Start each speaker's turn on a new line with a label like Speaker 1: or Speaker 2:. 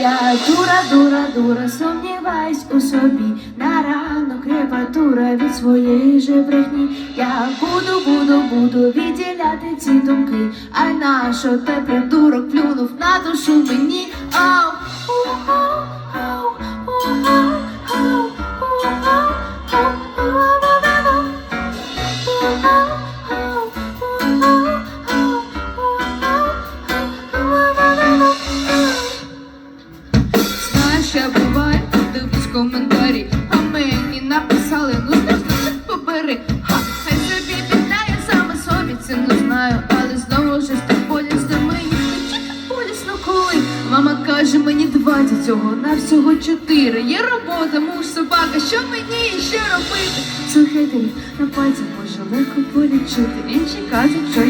Speaker 1: Я дура, дура, дура, сумніваюсь у собі. На ранок репатура від своєї же брехні. Я буду, буду, буду відділяти ці думки. А нащо те придурок плюнув на душу мені? Ау, ау, ау, ау. Я буває, дивлюсь коментарі, а мені написали, ну ну побери. Ха, хай собі біда, я саме собі це не знаю, але знову ж таки болісно мені. Болісно коли. Мама каже, мені 20 цього на всього 4. Є робота, муж, собака, що мені ще робити? Слухайте, на пальцях може легко полічити. Інші кажуть, що